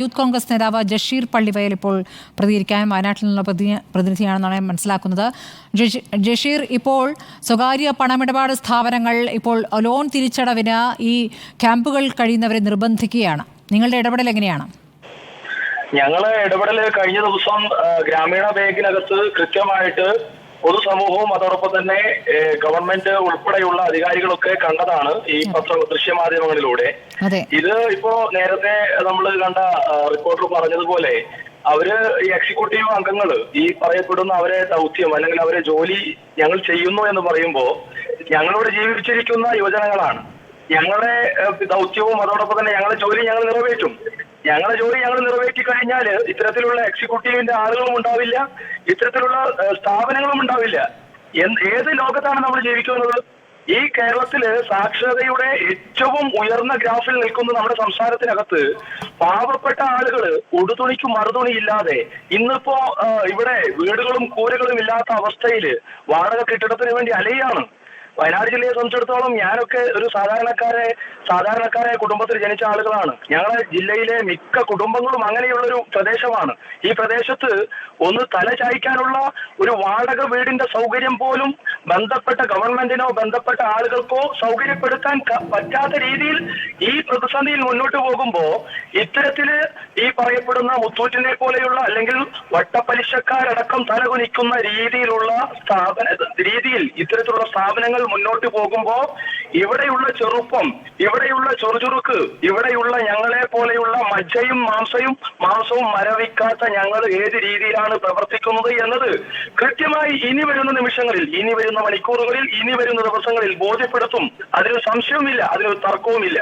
Youth Congress നേതാവ് ജഷീർ പള്ളിവയൽ ഇപ്പോൾ പ്രതികരിക്കാൻ വയനാട്ടിൽ നിന്നുള്ള പ്രതി- പ്രതിനിധിയാണെന്നാണ് മനസ്സിലാക്കുന്നത്. ജഷ- ജഷീർ ഇപ്പോൾ സ്വകാര്യ പണമിടപാട് സ്ഥാപനങ്ങൾ ഇപ്പോൾ ലോൺ തിരിച്ചടവിന് ഈ ക്യാമ്പുകൾ കഴിയുന്നവരെ നിർബന്ധിക്കുകയാണ്. നിങ്ങളുടെ ഇടപെടൽ എങ്ങനെയാണ്? ഞങ്ങൾ ഇടപെടൽ കഴിഞ്ഞ ദിവസം ഗ്രാമീണ ബാങ്കിനകത്ത് കൃത്യമായിട്ട് പൊതുസമൂഹവും അതോടൊപ്പം തന്നെ ഗവൺമെന്റ് ഉൾപ്പെടെയുള്ള അധികാരികളൊക്കെ കണ്ടതാണ് ഈ പത്ര ദൃശ്യമാധ്യമങ്ങളിലൂടെ. ഇത് ഇപ്പോ നേരത്തെ നമ്മൾ കണ്ട റിപ്പോർട്ടർ പറഞ്ഞതുപോലെ അവർ ഈ എക്സിക്യൂട്ടീവ് അംഗങ്ങൾ ഈ പറയപ്പെടുന്ന അവരെ ദൗത്യം അല്ലെങ്കിൽ അവരെ ജോലി ഞങ്ങൾ ചെയ്യുന്നു എന്ന് പറയുമ്പോ ഞങ്ങളോട് ജീവിച്ചിരിക്കുന്ന യുവജനങ്ങളാണ്. ഞങ്ങളുടെ ദൗത്യവും അതോടൊപ്പം തന്നെ ഞങ്ങളുടെ ജോലി ഞങ്ങൾ നിറവേറ്റും. ഞങ്ങളുടെ ജോലി ഞങ്ങൾ നിറവേറ്റി കഴിഞ്ഞാൽ ഇത്തരത്തിലുള്ള എക്സിക്യൂട്ടീവിന്റെ ആളുകളും ഉണ്ടാവില്ല ഇത്തരത്തിലുള്ള സ്ഥാപനങ്ങളും ഉണ്ടാവില്ല. ഏത് ലോകത്താണ് നമ്മൾ ജീവിക്കുന്നത്? ഈ കേരളത്തിൽ സാക്ഷരതയുടെ ഏറ്റവും ഉയർന്ന ഗ്രാഫിൽ നിൽക്കുന്ന നമ്മുടെ സംസ്ഥാനത്തിനകത്ത് പാവപ്പെട്ട ആളുകൾ ഉടുതുണിക്ക് മറുതുണി ഇല്ലാതെ ഇന്നിപ്പോ ഇവിടെ വീടുകളും കൂരകളും ഇല്ലാത്ത അവസ്ഥയിൽ വാടക കെട്ടിടത്തിന് വേണ്ടി അലയാണ്. വയനാട് ജില്ലയെ സംബന്ധിച്ചിടത്തോളം ഞാനൊക്കെ ഒരു സാധാരണക്കാരെ സാധാരണക്കാരായ കുടുംബത്തിൽ ജനിച്ച ആളുകളാണ്. ഞങ്ങളുടെ ജില്ലയിലെ മിക്ക കുടുംബങ്ങളും അങ്ങനെയുള്ളൊരു പ്രദേശമാണ്. ഈ പ്രദേശത്ത് ഒന്ന് തല ചായ്ക്കാനുള്ള ഒരു വാടക വീടിന്റെ സൗകര്യം പോലും ബന്ധപ്പെട്ട ഗവൺമെന്റിനോ ബന്ധപ്പെട്ട ആളുകൾക്കോ സൗകര്യപ്പെടുത്താൻ പറ്റാത്ത രീതിയിൽ ഈ പ്രതിസന്ധിയിൽ മുന്നോട്ട് പോകുമ്പോ ഇത്തരത്തിൽ ഈ പറയപ്പെടുന്ന മുത്തൂറ്റിനെ പോലെയുള്ള അല്ലെങ്കിൽ വട്ടപ്പലിശക്കാരടക്കം തലകുനിക്കുന്ന രീതിയിലുള്ള സ്ഥാപന രീതിയിൽ ഇത്തരത്തിലുള്ള സ്ഥാപനങ്ങൾ മുന്നോട്ട് പോകുമ്പോ ഇവിടെയുള്ള ചെറുപ്പം ഇവിടെയുള്ള ചെറുചുറുക്ക് ഇവിടെയുള്ള ഞങ്ങളെ പോലെയുള്ള മജ്ജയും മാംസയും മാംസവും മരവിക്കാത്ത ഞങ്ങൾ ഏത് രീതിയിലാണ് പ്രവർത്തിക്കുന്നത് എന്നത് കൃത്യമായി ഇനി വരുന്ന നിമിഷങ്ങളിൽ ഇനി വരുന്ന മണിക്കൂറുകളിൽ ഇനി വരുന്ന ദിവസങ്ങളിൽ ബോധ്യപ്പെടുത്തും. അതിന് സംശയവുമില്ല അതിന് തർക്കവുമില്ല.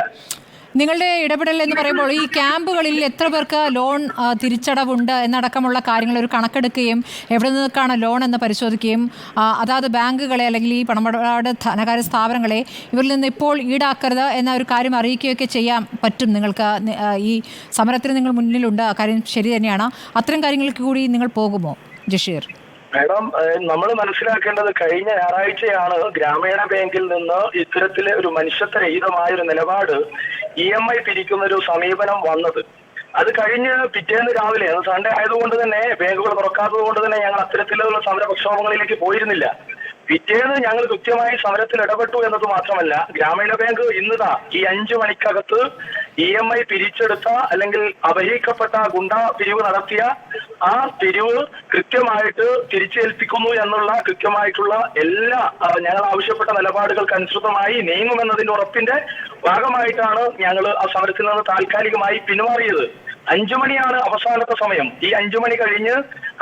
നിങ്ങളുടെ ഇടപെടൽ എന്ന് പറയുമ്പോൾ ഈ ക്യാമ്പുകളിൽ എത്ര പേർക്ക് ലോൺ തിരിച്ചടവുണ്ട് എന്നടക്കമുള്ള കാര്യങ്ങൾ ഒരു കണക്കെടുക്കുകയും എവിടെ നിന്നൊക്കെയാണ് ലോൺ എന്ന് പരിശോധിക്കുകയും അതാത് ബാങ്കുകളെ അല്ലെങ്കിൽ ഈ പണമിടപാട് ധനകാര്യ സ്ഥാപനങ്ങളെ ഇവരിൽ നിന്ന് ഇപ്പോൾ ഈടാക്കരുത് എന്ന ഒരു കാര്യം അറിയിക്കുകയൊക്കെ ചെയ്യാൻ പറ്റും നിങ്ങൾക്ക്. ഈ സമരത്തിന് നിങ്ങൾ മുന്നിലുണ്ട്. കാര്യം ശരി തന്നെയാണ്. അത്തരം കാര്യങ്ങൾക്ക് കൂടി നിങ്ങൾ പോകുമോ ജഷീർ? മാഡം നമ്മൾ മനസ്സിലാക്കേണ്ടത് കഴിഞ്ഞ ഞായറാഴ്ചയാണ് ഗ്രാമീണ ബാങ്കിൽ നിന്ന് ഇത്തരത്തിലെ ഒരു മനുഷ്യത്വരഹിതമായ ഒരു നിലപാട് ഇ എം ഐ പിരിക്കുന്ന ഒരു സമീപനം വന്നത്. അത് കഴിഞ്ഞ് പിറ്റേന്ന് രാവിലെ അത് സൺഡേ ആയതുകൊണ്ട് തന്നെ ബാങ്കുകൾ തുറക്കാത്തത് കൊണ്ട് തന്നെ ഞങ്ങൾ അത്തരത്തിലുള്ള സമര പ്രക്ഷോഭങ്ങളിലേക്ക് പോയിരുന്നില്ല. പിറ്റേന്ന് ഞങ്ങൾ കൃത്യമായി സമരത്തിൽ ഇടപെട്ടു എന്നത് മാത്രമല്ല ഗ്രാമീണ ബാങ്ക് ഇന്നതാ ഈ അഞ്ചു മണിക്കകത്ത് ഇ എം ഐ പിരിച്ചെടുത്ത അല്ലെങ്കിൽ അപഹരിക്കപ്പെട്ട ഗുണ്ട പിരിവ് നടത്തിയ ആ പിരിവ് കൃത്യമായിട്ട് തിരിച്ചേൽപ്പിക്കുന്നു എന്നുള്ള കൃത്യമായിട്ടുള്ള എല്ലാ ഞങ്ങൾ ആവശ്യപ്പെട്ട നിലപാടുകൾക്ക് അനുസൃതമായി നീങ്ങുമെന്നതിന്റെ ഉറപ്പിന്റെ ഭാഗമായിട്ടാണ് ഞങ്ങൾ ആ സമരത്തിൽ നിന്ന് താൽക്കാലികമായി പിന്മാറിയത് അഞ്ചു മണിയാണ് അവസാനത്തെ സമയം. ഈ അഞ്ചു മണി കഴിഞ്ഞ്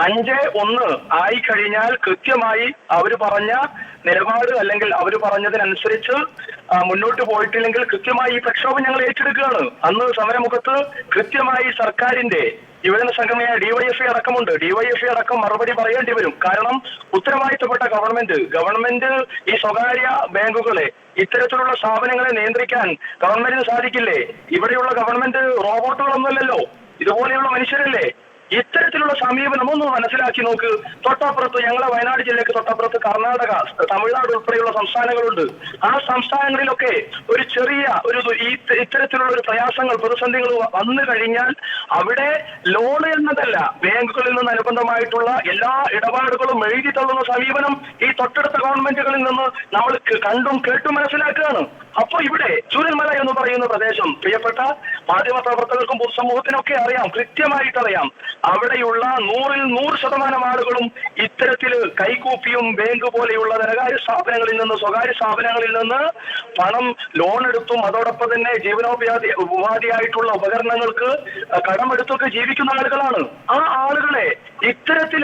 അഞ്ച് ഒന്ന് ആയി കഴിഞ്ഞാൽ കൃത്യമായി അവർ പറഞ്ഞ നിലപാട് അല്ലെങ്കിൽ അവർ പറഞ്ഞതിനനുസരിച്ച് മുന്നോട്ട് പോയിട്ടില്ലെങ്കിൽ കൃത്യമായി ഈ പ്രക്ഷോഭം ഞങ്ങൾ ഏറ്റെടുക്കുകയാണ്. അന്ന് സമരമുഖത്ത് കൃത്യമായി സർക്കാരിന്റെ യുവജന സംഘടനയായ ഡിവൈഎഫ്ഐ അടക്കമുണ്ട്. ഡിവൈഎഫ്ഐ അടക്കം മറുപടി പറയേണ്ടി വരും. കാരണം ഉത്തരവാദിത്തപ്പെട്ട ഗവൺമെന്റ് ഗവൺമെന്റ് ഈ സ്വകാര്യ ബാങ്കുകളെ ഇത്തരത്തിലുള്ള സ്ഥാപനങ്ങളെ നിയന്ത്രിക്കാൻ ഗവൺമെന്റിന് സാധിക്കില്ലേ? ഇവിടെയുള്ള ഗവൺമെന്റ് റോബോട്ടുകളൊന്നുമല്ലല്ലോ ഇതുപോലെയുള്ള മനുഷ്യരല്ലേ? ഇത്തരത്തിലുള്ള സമീപനം ഒന്ന് മനസ്സിലാക്കി നോക്ക്. തൊട്ടപ്പുറത്ത് ഞങ്ങളെ വയനാട് ജില്ലയ്ക്ക് തൊട്ടപ്പുറത്ത് കർണാടക തമിഴ്നാട് ഉൾപ്പെടെയുള്ള സംസ്ഥാനങ്ങളുണ്ട്. ആ സംസ്ഥാനങ്ങളിലൊക്കെ ഒരു ചെറിയ ഒരു ഇത്തരത്തിലുള്ള ഒരു പ്രയാസങ്ങൾ പ്രതിസന്ധികൾ വന്നു കഴിഞ്ഞാൽ അവിടെ ലോൺ എന്നതല്ല ബാങ്കുകളിൽ നിന്ന് അനുബന്ധമായിട്ടുള്ള എല്ലാ ഇടപാടുകളും എഴുതി തള്ളുന്ന സമീപനം ഈ തൊട്ടടുത്ത ഗവൺമെന്റുകളിൽ നിന്ന് നമ്മൾ കണ്ടും കേട്ടും മനസ്സിലാക്കുകയാണ്. അപ്പൊ ഇവിടെ ചൂരന്മല എന്ന് പറയുന്ന പ്രദേശം പ്രിയപ്പെട്ട മാധ്യമ പ്രവർത്തകർക്കും പൊതുസമൂഹത്തിനൊക്കെ അറിയാം കൃത്യമായിട്ട് അറിയാം. അവിടെയുള്ള നൂറിൽ നൂറ് ശതമാനം ആളുകളും ഇത്തരത്തിൽ കൈകൂപ്പിയും ബാങ്ക് പോലെയുള്ള ധനകാര്യ സ്ഥാപനങ്ങളിൽ നിന്ന് സ്വകാര്യ സ്ഥാപനങ്ങളിൽ നിന്ന് പണം ലോൺ എടുത്തും അതോടൊപ്പം തന്നെ ജീവനോപാധി ഉപാധിയായിട്ടുള്ള ഉപകരണങ്ങൾക്ക് കടമെടുത്തൊക്കെ ജീവിക്കുന്ന ആളുകളാണ്. ആ ആളുകളെ ഇത്തരത്തിൽ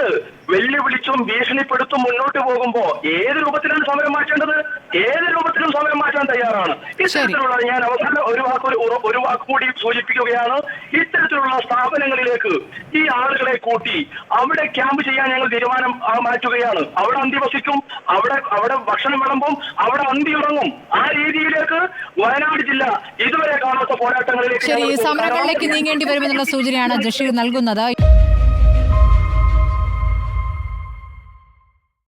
വെല്ലുവിളിച്ചും ഭീഷണിപ്പെടുത്തും മുന്നോട്ട് പോകുമ്പോ ഏത് രൂപത്തിലാണ് സമരം മാറ്റേണ്ടത്? ഏത് രൂപത്തിലും സമയം മാറ്റാൻ തയ്യാറാണ്. ഇത്തരത്തിലുള്ള ഞാൻ അവസാനം ഒരു വാക്ക് ഒരു വാക്ക് കൂടി സൂചിപ്പിക്കുകയാണ്. ഇത്തരത്തിലുള്ള സ്ഥാപനങ്ങളിലേക്ക് ഈ ആളുകളെ കൂട്ടി അവിടെ ക്യാമ്പ് ചെയ്യാൻ ഞങ്ങൾ തീരുമാനം മാറ്റുകയാണ്. അവിടെ അന്തി വസിക്കും അവിടെ അവിടെ ഭക്ഷണം വിളമ്പും അവിടെ അന്തി ഉറങ്ങും. ആ രീതിയിലേക്ക് വയനാട് ജില്ല ഇതുവരെ കാണാത്ത പോരാട്ടങ്ങളിലേക്ക് സമരങ്ങളിലേക്ക് നീങ്ങേണ്ടി വരുമെന്നുള്ള സൂചനയാണ് ജഷീർ നൽകുന്നത്.